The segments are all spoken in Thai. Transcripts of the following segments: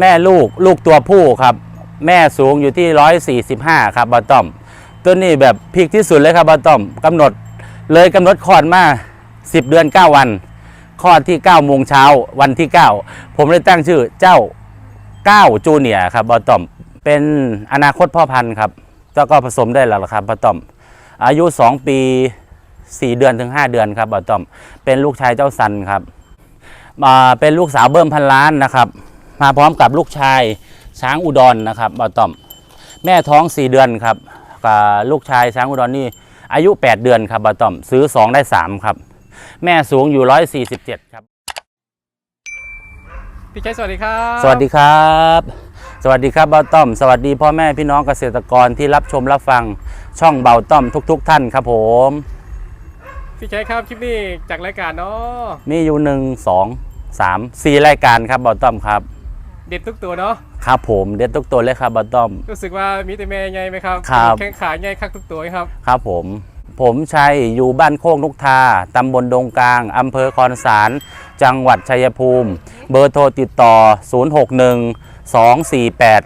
แม่ลูกลูกตัวผู้ครับ แม่สูงอยู่ที่ 145 ครับบอตตอม ตัวนี้แบบพีคที่สุดเลยครับบอตตอมกำหนดเลยกำหนดคลอดมา 10 เดือน 9 วันคลอดที่9โมงเช้าวันที่ 9 ผมเลยตั้งชื่อเจ้า 9 จูเนียครับบอตตอม เป็นอนาคตพ่อพันธุ์ครับแล้วก็ผสมได้แล้วครับบอตตอม อายุ 2 ปี 4 เดือนถึง 5 เดือนครับบอตตอม เป็นลูกชายเจ้าสันครับมาเป็นลูกสาวเบิ้มพันล้านนะครับ มาพร้อมกับลูกชายช้างอุดรนะครับบอตอม แม่ท้อง 4 เดือนครับกับลูกชายช้างอุดรนี่อายุ 8 เดือนครับบอตอม ซื้อ 2 ได้ 3 ครับ แม่สูงอยู่ 147 ครับ พี่ชัยสวัสดีครับ สวัสดีครับ สวัสดีครับเบาต้อม สวัสดีพ่อแม่พี่น้องเกษตรกรที่รับชมรับฟังช่องเบาต้อมทุก ๆ ท่านครับผม พี่ชัยครับคลิปนี้จากรายการเนาะมีอยู่หนึ่งสองสามสี่รายการครับเบาต้อมครับ เด็ดทุกตัวเนาะครับผมเด็ดทุกตัวเลยครับเบาต้อม รู้สึกว่ามีแต่แม่ใหญ่ไหมครับครับ แข้งขาใหญ่คักทุกตัวครับ ครับผม ผมชัยอยู่บ้านโคกนุกทา ตำบลดงกลาง อำเภอคอนสาร จังหวัดชัยภูมิ เบอร์โทรติดต่อ 061 248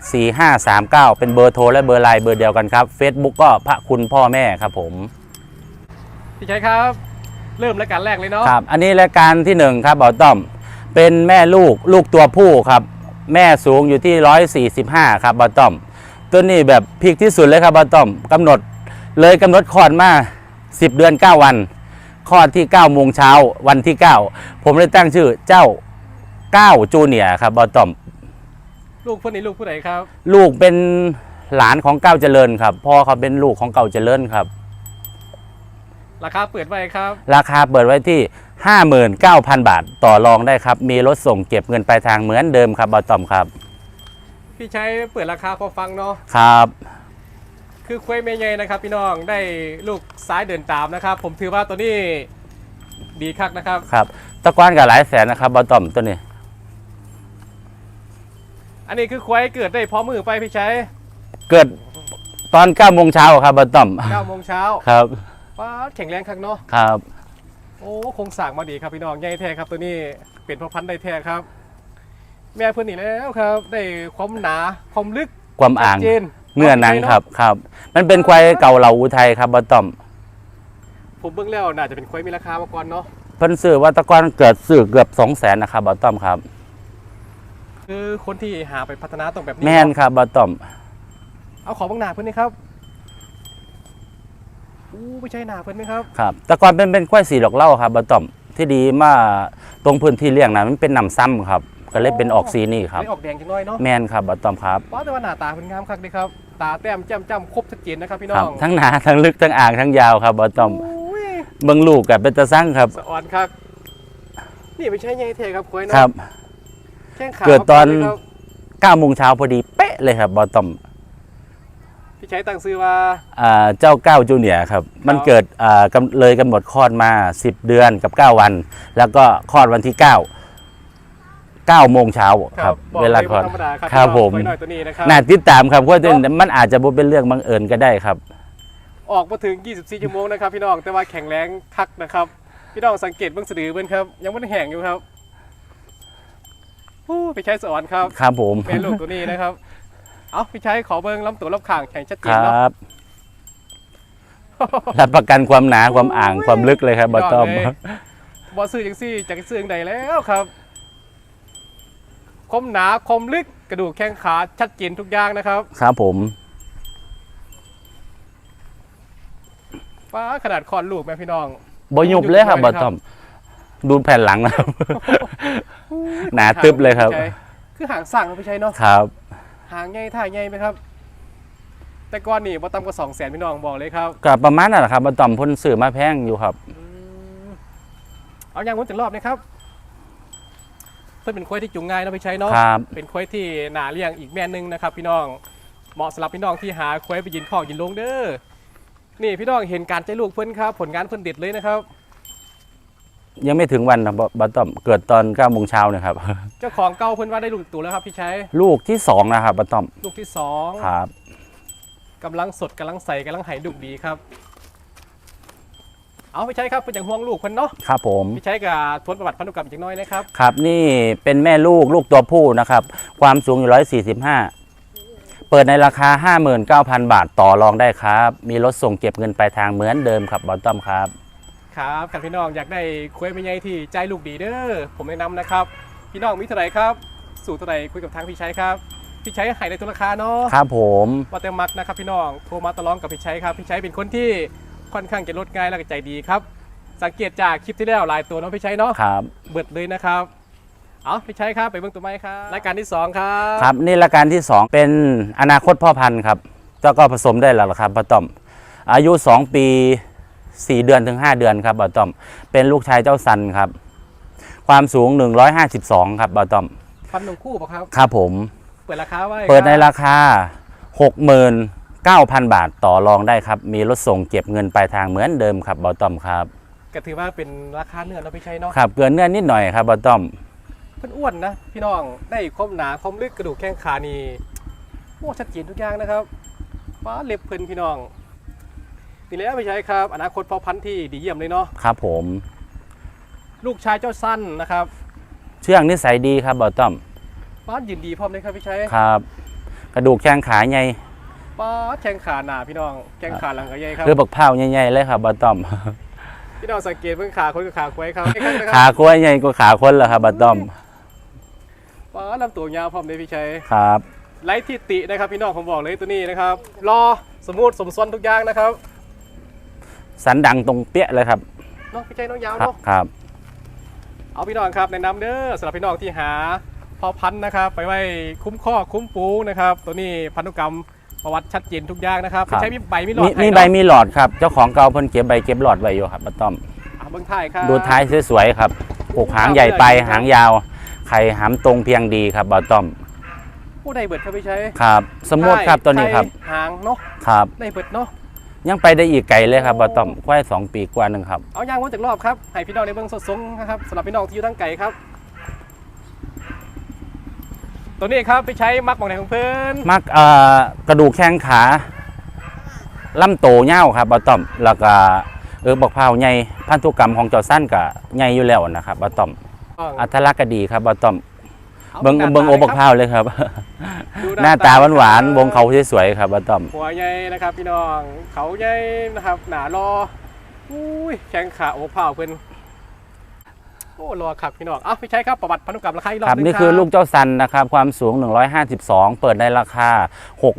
4539 เป็นเบอร์โทรและเบอร์ไลน์เบอร์เดียวกันครับ Facebook ก็พระคุณพ่อแม่ครับผม พี่ชัยครับ เริ่มรายการแรกเลยเนาะครับ อันนี้รายการที่หนึ่งครับบอต้อม เป็นแม่ลูกลูกตัวผู้ครับ แม่สูงอยู่ที่ 145 ครับบอต้อม ตัวนี้แบบพีคที่สุดเลยครับบอต้อมกำหนดเลยกำหนดคลอดมา 10 เดือน 9 วันคลอดที่9โมงเช้าวันที่ 9 ผมเลยตั้งชื่อเจ้า 9 จูเนียร์ครับบอต้อม ลูกคนนี้ลูกผู้ใดครับ ลูกเป็นหลานของเก้าเจริญครับพ่อเขาเป็นลูกของเก่าเจริญครับ ราคาเปิดไว้ครับ ราคาเปิดไว้ที่ 59,000 บาท ต่อรองได้ครับ มีรถส่งเก็บเงินปลายทางเหมือนเดิมครับบอตอมครับ พี่ชัยเปิดราคาพอฟังเนาะ ครับ คือควายแม่ใหญ่นะครับ พี่น้อง ได้ลูกซ้ายเดินตามนะครับ ผมถือว่าตัวนี้ดีคักนะครับ ครับ ตะกอนกับหลายแสนนะครับบอตอมตัวนี้ อันนี้คือควายเกิดได้พร้อมมือไปพี่ชัยเกิดตอน9โมงเช้าครับบอตอม9โมงเช้าครับ ป้าดแข็งแรงคักเนาะครับโอ้คงสั่งมาดีครับพี่น้องใหญ่แท้ครับตัวนี้เป็นพ่อพันธุ์ได้แท้ครับ แม่เพื่อนนี่แล้วครับได้ความหนาความลึกความอ่างชัดเจนเนื้อหนังครับครับ มันเป็นควายเก่าเหล่าอุทัยครับบอตอมผมเบิ่งแล้วน่าจะเป็นควายมีราคามาก่อนเนาะเพิ่นซื้อว่าตะกอนเกิดซื้อเกือบ2 0 0แสนนะครับบอตอมครับ คือคนที่หาไปพัฒนาต้องแบบนี้แม่นครับบอตอมเอาของบางหนาเพื่อนนี่ครับ อู้ไม่ใช่หนาเพื่อนไหมครับ ครับแตะกอนเป็นเป็นควายสีดอกเหล้าครับบอตอมที่ดีมาตรงพื้นที่เลี้ยงนะมันเป็นน้ำซ้ำครับ ก็เลยเป็นออกสีนี่ครับได้ออกแดงจังน้อยเนาะแมนครับบอตอมครับว้าแต่ว่าหน้าตาเป็นงามคักดีครับ ตาแต้มจ้ำจ้ำครบชัดเจนนะครับพี่น้คอรับ งทั้งหนาทั้งลึกทั้งอ่างทั้งยาวครับบอตอมอุ้ยเบิ่งลูกกับเป็นตะสั่งครับสะอ่อนครับนี่ไม่ใช่ใหญ่เทครับควายคเนาะรับ แข้งขาเกิดตอน ครับ9โมงเช้าพอดีเป๊ะเลยครับบอตอม พี่ใช้ตั้งซื้อว่าอ่าเจ้าเก้าจูเนียร์ครับ มันเกิดอ่ากำเลยกำหนดคลอดมา 10 เดือนกับ 9 วัน แล้วก็คลอดวันที่ 9 9โมงเช้าครับบอกเวลาเลยคลอดธรรมดาครับครับพี่น้องผมควายน้อยตัวนี้นะครับ น่าติดตามครับเพราะว่ามันอาจจะบ่เป็นเรื่องบังเอิญก็ได้ครับ ออกมาถึง 24 ชั่วโมงนะครับพี่น้อง แต่ว่าแข็งแรงคักนะครับ พี่น้องสังเกตเบื้องสะดือเบื้องครับ ยังไม่ได้แห้งอยู่ครับฮู้พี่ใช้สอนครับ ครับผม เป็นลูกตัวนี้นะครับ เอาพี่ใช้ขอเบิ้งลำตัวลำข่างแข็งชัดเจคนรัเนาะบรับประกันความหนาความอ่างความลึกเลยครับบอตอมยอดเลย บอซื้อจังซี่จากซื้อจังใดแล้วครับคมหนาคมลึกกระดูกแข้งขาชัดเจนทุกอย่างนะครับครับผม ฟ้าขนาดคลอดลูกแม่พี่น้องบยุบเลยครับบอตอม ดูแผ่นหลังนะครับ หนาตึบเลยครับใช่คือหางสั่งเราไปใช้เนาะ ครับ หางใหญ่ท่าใหญ่ไหมครับ แต่ก้อนนี่บ่ต่ำกว่าสองแสนพี่น้องบอกเลยครับก็ประมาณนั่นแหละครับบอตอมพ่นสื่อมาแพงอยู่ครับเอาอย่างวนถึงรอบนะครับ เพื่อนเป็นควายที่จุงง่ายเนาะไปใช้เนาะ ครับ เป็นควายที่หนาเลี้ยงอีกแม่นึงนะครับ พี่น้องเหมาะสำหรับพี่น้องที่หาควายไปยินข้องยินลงเด้อนี่พี่น้องเห็นการใจลูกเพิ่นครับ ผลงานเพิ่นเด็ดเลยนะครับ ยังไม่ถึงวันนะบอตอมเกิดตอน9โมงเช้าเนี่ยครับ เจ้าของเก่าเพิ่นว่าได้ลูกตัวแล้วครับพี่ชัยลูกที่สองนะครับบอตอมลูกที่สองครับกำลังสดกำลังใสกำลังไหดุกดีครับ เอาพี่ชัยครับเพิ่นอย่างห่วงลูกเพิ่นเนาะครับผมพี่ชัยกับทวนประวัติพันธุกรรมอีกจังน้อยนะครับครับนี่เป็นแม่ลูกลูกตัวผู้นะครับ ความสูงอยู่145เปิดในราคา 59,000 บาทต่อรองได้ครับ มีรถส่งเก็บเงินปลายทางเหมือนเดิมครับบอลต้อมครับ ครับกับพี่น้องอยากได้คุยเป็นไงที่ใจลูกดีเด้อผมแนะนำนะครับ พี่น้องมีเท่าไหร่ครับ สู่เท่าไหร่คุยกับทางพี่ชัยครับพี่ชัยให้ในตัวราคาเนาะครับผมว่าแต่มักนะครับพี่น้องโทรมาตะลองกับพี่ชัยครับพี่ชัยเป็นคนที่ค่อนข้างจะลดง่ายและก็ใจดีครับ สังเกตจากคลิปที่แล้วหลายตัวเนาะพี่ชัยเนาะครับเบิดเลยนะครับเอาพี่ชัยครับไปเบิ่งตัวไม้ครับรายการที่สองครับครับนี่รายการที่ 2 เป็นอนาคตพ่อพันธุ์ครับแล้วก็ผสมได้แล้วล่ะครับบอลต้อมอายุ 2 ปี 4เดือนถึง5เดือนครับบอลต้อม เป็นลูกชายเจ้าสันครับ ความสูง152ครับบอลต้อมฟันหนุ่มคู่ป่ะครับครับผม เปิดราคาไว้เปิดในครับราคา69,000บาทต่อรองได้ครับ มีรถส่งเก็บเงินปลายทางเหมือนเดิมครับบอตอมครับก็ถือว่าเป็นราคาเนื้อเนาะพี่ชัยเนาะครับเกินเนื่อนนิดหน่อยครับบอตอมเพิ่นอ้วนนะพี่น้องได้ความหนาความลึกกระดูกแข้งขานี่โอ้ชัดเจนทุกอย่างนะครับฟ้าเล็บเพิ่นพี่น้อง นี่แหละพี่ชัยครับ อนาคตพ่อพันธุ์ที่ดีเยี่ยมเลยเนาะครับผม ลูกชายเจ้าสั้นนะครับ เชื่องนิสัยดีครับบอตอมป้าดยืนดีพร้อมเลยครับพี่ชัยครับ กระดูกแข้งขาใหญ่ป้าดแข้งขาหนาพี่น้องแข้งขาหลังก็ใหญ่ครับคือบักเผาใหญ่ๆเลยครับบอตอมพี่น้องสังเกตเพิ่งขาคนกับขาควายครับไอ้ครับนะคขารับกล้วยใหญ่กว่าขาคนเหรอครับบอตอมป้าดลำตัวยาวพร้อมเลยพี่ชัยครับไร้ที่ตินะครับพี่น้องผมบอกเลยตัวนี้นะครับ รอสมูทสมส่วนทุกอย่างนะครับ สันดังตรงเปี้ยเลยครับเนาะพี่ชัยน้องยาวครับเนาะครับเอาพี่น้องครับแนะนำเด้อสำหรับพี่น้องที่หาพอพันธุ์นะครับ ไปไว้คุ้มข้อคุ้มปูนะครับ ตัวนี้พันธุกรรมประวัติชัดเจนทุกอย่างนะครับครับใช้มีใบมีหลอมีดให้มีเนาะใบมีหลอดครับเจ้าของเก่าเพิ่นเก็บใบเก็บหลอดไว้อยู่ครับบอตอมอะเบื้องท้ายครับดูท้ายสวยๆครับปลูกหางใหญ่ไปหางยาว ไข่หามตรงเพียงดีครับบอตอมผู้ใดเบิดครับพี่ชัยครับ สมมติครับตัวนี้ครับไทยหางเนาะครับได้เบิดเนาะ ยังไปได้อีกไกลเลยครับบอตอมควายสองปีกว่าหนึ่งครับ เอายางวนจากรอบครับให้พี่น้องในเบื้องสดสงนะครับสำหรับพี่น้องที่อยู่ทางไกลครับ ตัวนี้ครับพี่ชัยมักมองไหนของเพื่อนมักเอ่อกระดูกแข้งขาลำโตเง่าวครับบอตอมแล้วก็เออบอกเผาใหญ่พันธุกรรมของเจ้าสั้นกับใหญ่อยู่แล้วนะครับบอตอมอัตลักษณ์ก็ดีครับบอตอมอา เบิงหน้าเบิงโอตาบอกลยเผาเลยครับ ดูหน้าตาหวานๆวงเขาสวยๆครับบอตอม หัวใหญ่นะครับพี่น้องเขาใหญ่นะครับ หนารออุ้ยแข้งขาโอ้เผาเพิ่นโอ้รอครับพี่น้องอะพี่ชัยครับประวัติพันธุกรรมราคาอีกรอบครับหนึงนี่คือลูกเจ้าสันนะครับ ความสูง 152 เปิดในราคา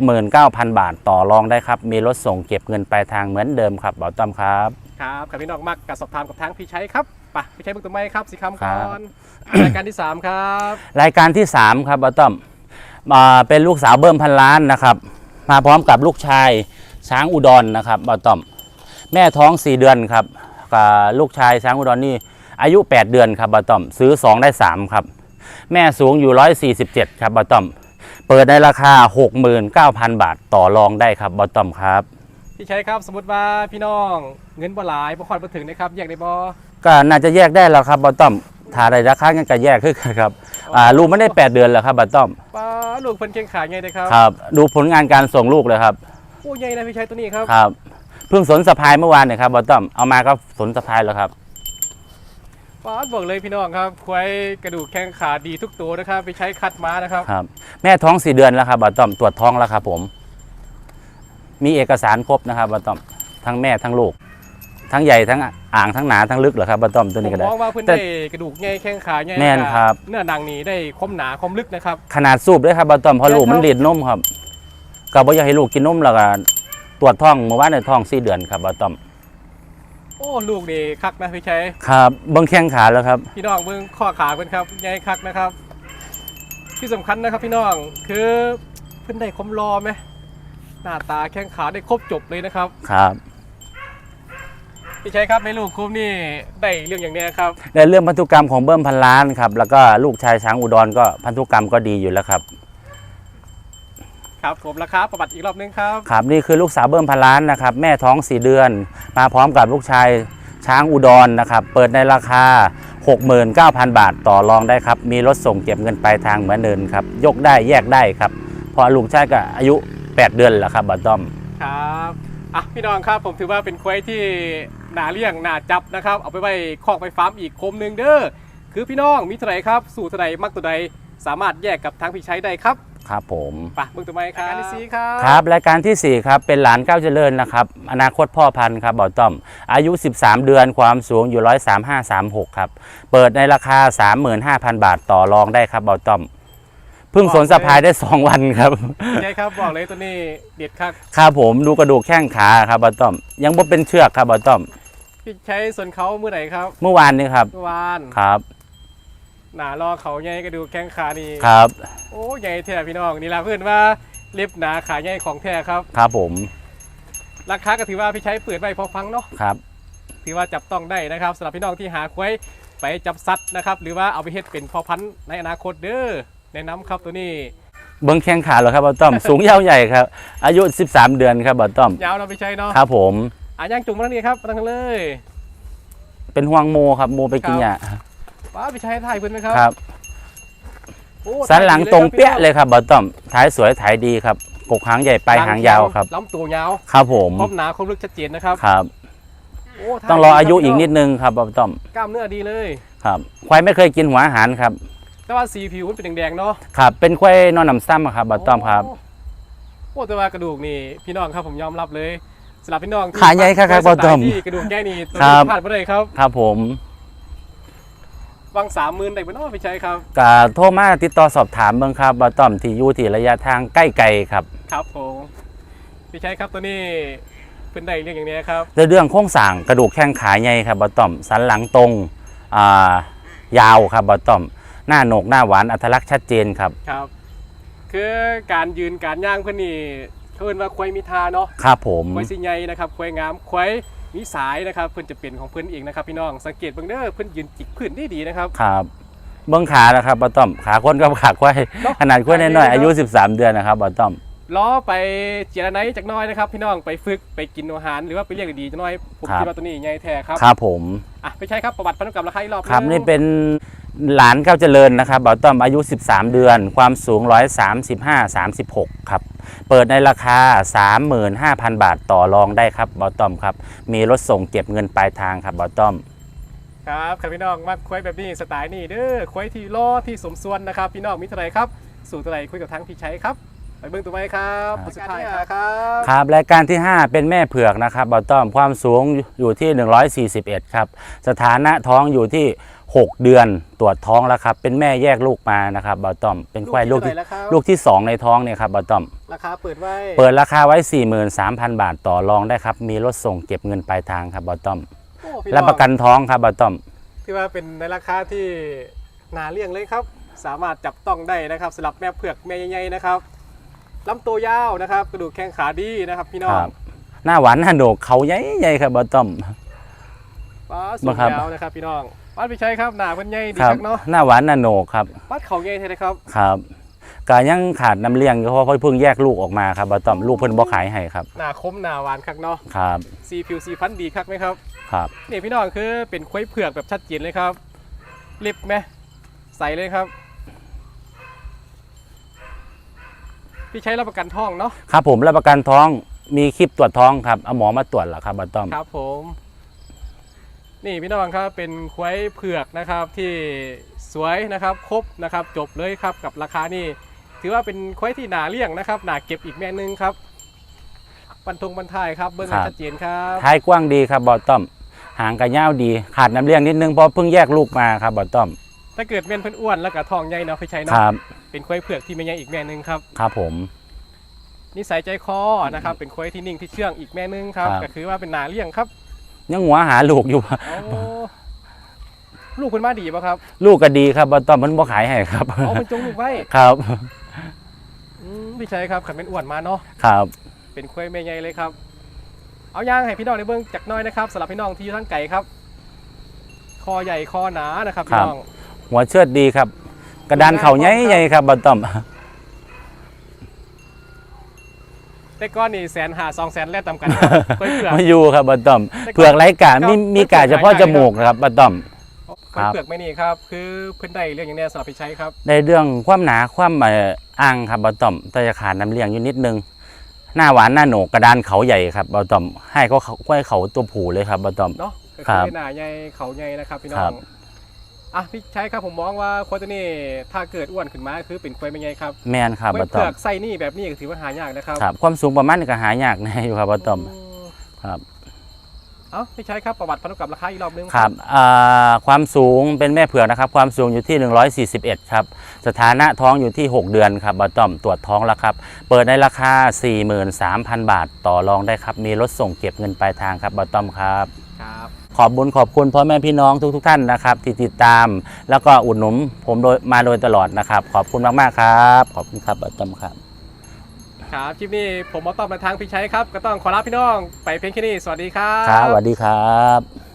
69,000 บาทต่อรองได้ครับ มีรถส่งเก็บเงินปลายทางเหมือนเดิมครับบอตอมครับ ครับกับพี่น้องมักกับสอบถามกับทางพี่ชัยครับ ไปะพี่ชัยเบิกตัวไม้ครับสีคำครัก่บอนรายการที่สามครับ รายการที่ 3 ครับบอตอมอ่าเป็นลูกสาวเบิ่มพันล้านนะครับ มาพร้อมกับลูกชายช้างอุดรนะครับบอตอมแม่ท้อง 4 เดือนครับกับลูกชายช้างอุดรนี่อายุ 8 เดือนครับบอตอมซื้อ 2 ได้ 3 ครับ แม่สูงอยู่ 147 ครับบอตอมเปิดในราคา 69,000 บาทต่อรองได้ครับบอตอมครับ พี่ชัยครับสมมติว่าพี่น้องเงินบ่หลายบ่คอนบ่ถึงนะครับแยกได้บ่ ก็น่าจะแยกได้แล้วครับบอตอมถ้าได้ราคากันก็แยกขึ้นครับอ่าลูกไม่ได้ 8 เดือนแล้วครับบอตอมป้าลูกเพิ่นเก่งขาใหญ่เลยครับครับ ดูผลงานการส่งลูกเลยครับโอ้ใหญ่นะพี่ชัยตัวนี้ครับครับเพิ่งสนสะพายเมื่อวานเนี่ยครับบอตอมเอามาก็สนสะพายแล้วครับป้าบอกเลยพี่น้องครับควายกระดูกแข้งขาดีทุกตัวนะครับ ไปใช้คัดม้านะครับ ครับ แม่ท้องสี่เดือนแล้วครับบอตอมตรวจท้องแล้วครับผม มีเอกสารครบนะครับบอตอมทั้งแม่ทั้งลูก ทั้งใหญ่ทั้งอ่างทั้งหนาทั้งลึกเหรอครับบอตอมตัวผนี้มก็ได้มองว่าเพิ่นแต่ได้กระดูกใหญ่แข้งขาใหญ่แม่นครับ เนื้อหนังนี่ได้ความหนาความลึกนะครับ ขนาดสูบด้วยครับบอตอมเพอลูกแม่นครับมันรีดนมครับก็บ่อยากให้ลูกกินนมแล้วก็ตรวจท้องเมื่อวานในท้องสี่เดือนครับบอตอมโอ้ลูกนี่คักนะพี่ชัยครับเบิ้งแข้งขาแล้วครับ พี่น้องเบิ่งข้อขาเพิ่นครับใหญ่คักนะครับ ที่สำคัญนะครับพี่น้องคือเพิ่นได้ความรอไหมหน้าตาแข้งขาได้ครบจบเลยนะครับ ครับ พี่ชัยครับในลูกคุ้มนี่ได้เรื่องอย่างเนี้ยครับ ในเรื่องพันธุกรรมของเบิ้มพันล้านครับ แล้วก็ลูกชายช้างอุดรก็พันธุกรรมก็ดีอยู่แล้วครับ ครับผมราคาประวัติอีกรอบนึงครับครับนี่คือลูกสาวเบิ้มพันล้านนะครับ แม่ท้อง4เดือน มาพร้อมกับลูกชายช้างอุดรนะครับ เปิดในราคา 69,000 บาทต่อรองได้ครับ มีรถส่งเก็บเงินปลายทางเหมือนเดิมครับ ยกได้แยกได้ครับเพอลูกชายก็อายุ 8 เดือนแล้วครับบอตอม ครับอะพี่น้องครับผมถือว่าเป็นควายที่ หนาเลี้ยงหนาจับนะครับ เอาไปไว้คอกไปฟาร์มอีกโคมหนึ่งเด้อคือพี่น้องมีเท่าไหร่ครับ สู่เท่าไหร่มักตัวใดสามารถแยกกับทางพี่ใช้ได้ครับครับผมไปเบิ่งตัวไหมครับการที่สี่ครับครับรายการทีสี่ 4 ครับ เป็นหลานก้าวเจริญนะครับอนาคตพ่อพันธุ์ครับบอต้อม อายุ 13 เดือนความสูงอยู่13536ครับ เปิดในราคา 35,000 บาทต่อรองได้ครับบอต้อมเพิ่งสนสะพายได้ 2 วันครับใช่ครับบอกเลยตัวนี้เด็ดครับครับผมดูกระดูกแข้งขาครับบอต้อม ยังบ่เป็นเชือกครับบอต้อม พี่ใช้ส่วนเขาเมื่อไหร่ครับ เมื่อวานนี้ครับ เมื่อวานครับ หนารอเขาใหญ่กระดูกแข้งขานี่ครับ โอ้ใหญ่แท้พี่น้องนี่ละเพื่อนว่าเล็บหนาขาใหญ่ของแท้ครับ ครับผม ราคาก็ถือว่าพี่ใช้เปิดไว้พอฟังเนาะครับ ถือว่าจับต้องได้นะครับสำหรับพี่น้องที่หาควายไปจับสัตว์นะครับ หรือว่าเอาไปเฮ็ดเป็นพ่อพันธุ์ในอนาคตเด้อแนะนำครับตัวนี้เบิ้งแข้งขาเหรอครับบอต้อมสูงยาวใหญ่ครับ อายุ 13 เดือนครับบอต้อมยาวเราไปใช้เนาะครับผม อะย่างจุ่มมาทางนี้ครับมาทางเลย เป็นห่วงโมครับโมไปกินหญ้าว้าไปใช้ถ่ายเพื่อนไหมครับครับโอ้สันหลังตรงเปี้ยถ่าเลยครับบอต้อมท้ายสวยถ่ายดีครับกกหางใหญ่ปลายหางยาวครับลำตัวยาวครับผมครบหนาครบลึกชัดเจนนะครับครับโถ่ต้องรออายุอีกนิดครับนึงครับบอต้อมกล้ามเนื้อดีเลยครับควายไม่เคยกินหัวอาหารครับ แต่ว่าสีผิวมันเป็นแดงๆเนาะครับเป็นควายนอนน้ำซ้ำครับบอต้อมครับโโอ้แต่ว่ากระดูกนี่พี่น้องครับผมยอมรับเลย สำหรับพี่น้องที่ขาใหญ่ครับครับสไตล์บอต้อมที่กระดูกใหญ่นี่ตัวครันี้บพลาดไม่ได้ครับครับผมวางสามหมื่นได้บ่เนาะไปใช้ครับกาโทรมาติดต่อสอบถามเบิ่งครับบอต้อมที่อยู่ที่ระยะทางใกล้ไกลครับครับผมพี่ใช้ครับตัวนี้เป็นได้เรื่องอย่างนี้ครับ ในเรื่องโครงสร้างกระดูกแข้งขาใหญ่ครับบอต้อมสันหลังตรงอ่ายาวครับบอต้อมหน้าโหนกหน้าหวานอัตลักษณ์ชัดเจนครับ ครับ คือการยืนการย่างเพื่อนนี่ เขาเรียกว่าควายมีทาเนาะครับผมควายสิใหญ่นะครับควายงามควายมีสายนะครับเพื่อนจะเป็นของเพื่อนเองนะครับพี่น้องสังเกตเบิ่งเด้อเพื่อนยืนจิกพื้นได้ดีนะครับครับเบื้องขานะครับบอต้อมขาคนกับขาควายเนาะขนาดควายน้อยๆขาดีนะครับอายุ 13 เดือนนะครับบอต้อมล้อไปเจรไนจากหน้อยนะครับ พี่น้องไปฝึกไปกินอาหารหรือว่าไปเลี้ยงดีๆจักหน้อยผมครับคิดว่าตัวนี้ใหญ่แท้ครับครับผมอะไปใช้ครับประวัติพันธุกรรมราคาอีกรอบครับหงนี่เป็นหลานเก้าวเจริญนะครับบอต้อมอายุ 13 เดือน ความสูง 135 36 ครับ เปิดในราคา 35,000 บาทต่อรองได้ครับบอตอมครับ มีรถส่งเก็บเงินปลายทางครับบอตอมครับครับพี่น้องมาคุยแบบนี้สไตล์นี่เด้อคุยที่ล้อที่สมส่วนนะครับ พี่น้องมิตรไรครับ สู่เท่าไรคุยกับทั้งพี่ชัยครับ ไปเบิ่งตัวไว้ครับครับสุดท้ายครับครับรายการที่ 5 เป็นแม่เผือกนะครับบอต้อมความสูงอยู่ที่ 141 ครับ สถานะท้องอยู่ที่ 6 เดือนตรวจท้องแล้วครับ เป็นแม่แยกลูกมานะครับบอต้อมเป็นควายลูกที่เท่าไหร่แล้วครับลูกที่ 2 ในท้องเนี่ยครับบอต้อมราคาเปิดไว้ เปิดราคาไว้ 43,000 บาทต่อรองได้ครับ มีรถส่งเก็บเงินปลายทางครับบอต้อมโอ้พี่น้องรับประกันท้องครับบอต้อมที่ว่าเป็นในราคาที่นาเลี่ยงเลยครับ สามารถจับต้องได้นะครับสำหรับแม่เผือกแม่ใหญ่ๆนะครับ ลำตัวยาวนะครับ กระดูกแข้งขาดีนะครับ พี่น้อคงรับหน้าหวานหน้าโหนกเขาใหญ่ๆครับบอต้อมป้าสูมางครับยาวนะครับ พี่น้องป้าพี่ชัยครับหนาเพิ่นใหญ่ดีครับคักเนาะหน้าหวานหน้าโหนกครับป้าเขาใหญ่แท้เลยครับครับกายังขาดน้ำเลี้ยงอยู่เพราะเพิ่งแยกลูกออกมาครับบอต้อมลูกเพิ่นบ่ขายให้ครับหนาคมหนาหวานคักเนาะครับสีผิวสีฟันดีคักไหมครับครับนี่พี่น้องคือเป็นควายเผือกแบบชัดเจนเลยครับเล็บไหมใสเลยครับ พี่ใช้รับประกันท้องเนาะครับผมรับประกันท้องมีคลิปตรวจท้องครับเอาหมอมาตรวจแล้วครับบอต้อมครับผม นี่พี่น้องครับเป็นควายเผือกนะครับที่สวยนะครับครบนะครับ จบเลยครับกับราคานี่ถือว่าเป็นควายที่หนาเลี่ยงนะครับหนาเก็บอีกแม่นึงครับบันทงบันทายครับเบิ้งให้ชัดเจนครับท้ายกว้างดีครับบอต้อมหางกระยาวดี ขาดน้ำเลี้ยงนิดนึงเพราะเพิ่งแยกลูกมาครับบอต้อม ถ้าเกิดเม่นเพิ่นอ้วนแล้วก็ทองใหญ่เนาะพี่ชัยคเนาะรับเป็นควายเผือกที่ไม่ใหญ่อีกแม่นึงครับครับผม นิสัยใจคอนะครับเป็นควายที่นิ่งที่เชื่องอีกแม่นึงครับครับ ก็คือว่าเป็นหนาเลี่ยงครับยังหัวหาลูกอยู่ โอ้ลูกเพิ่นมาดีป่ะครับลูกก็ดีครับบอต้อมมันบ่ขายให้ครับ อ๋อมันจงลูกไว้ครับอืมพี่ชัยครับขันเป็นอ้วนมาเนาะ ครับเป็นควายแม่ใหญ่เลยครับ เอาย่างให้พี่น้องในเบื้องจักหน้อยนะครับสำหรับพี่น้องที่อยู่ทางไก่ครับ คอใหญ่คอหนานะครับพี่น้อง หัวเชือดดีครับ กระดานเข่าใหญ่ๆครับบอต้อมแต่ก้อนนี่แสนหาสองแสนแลกตามกันครับควายเผือกมาอยู่ครับบอต้อมแต่ก่อนเผือกไร้กามีก็มีกาเฉพาะเผืจอกหายากมูกนะครับบอต้อมควายเผือกไม่นี่ครับ คือเพื่อนได้เรื่องอย่างนี้สำหรับพี่ชัยครับในเรื่องความหนาความเอ่ออ่างครับบอต้อมแต่จะขาดน้ำเลี้ยงอยู่นิดนึงหน้าหวานหน้าโหนกกระดานเขาใหญ่ครับบอตอมให้เขาเขาให้เขาตัวผูเลยครับบอตอมเนาะก็ครัคือบหน้าใหญ่เขาใหญ่นะครับพี่น้อครังบ อะพี่ใช้ครับผมมองว่าควายตัวนี้ถ้าเกิดอ้วนขึ้นมาคือเป็นควายเป็นไงครับแมนครับควาบอยตเผืออมกไส้นี่แบบนี้ก็ถือว่าหายากนะครับครับ ความสูงประมาณนี้ก็หายากแน่อยู่ครับบอตอมมครับ เอ้าพี่ใช้ครับประวัติพันธุกรรมราคาอีกรอบนึงครับอ่าความสูงเป็นแม่เผือกนะครับ ความสูงอยู่ที่ 141 ครับ สถานะท้องอยู่ที่ 6 เดือนครับบอตอมตรวจท้องแล้วครับ เปิดในราคา 43,000 บาท ต่อรองได้ครับ มีรถส่งเก็บเงินปลายทางครับบอตอมครับครับ ขอบบุญขอบคุณพ่อแม่พี่น้องทุกๆทท่านนะครับที่ติดตาม แล้วก็อุดหนุนผมโดยมาโดยตลอดนะครับ ขอบคุณมากๆครับ ขอบคุณครับบอตอมครับครับคลิปนี้ผมมาตอบในทางพี่ใช้ครับ ก็ต้องขอลาพี่น้องไปเพียงแค่นี้สวัสดีครับครับสวัสดีครับ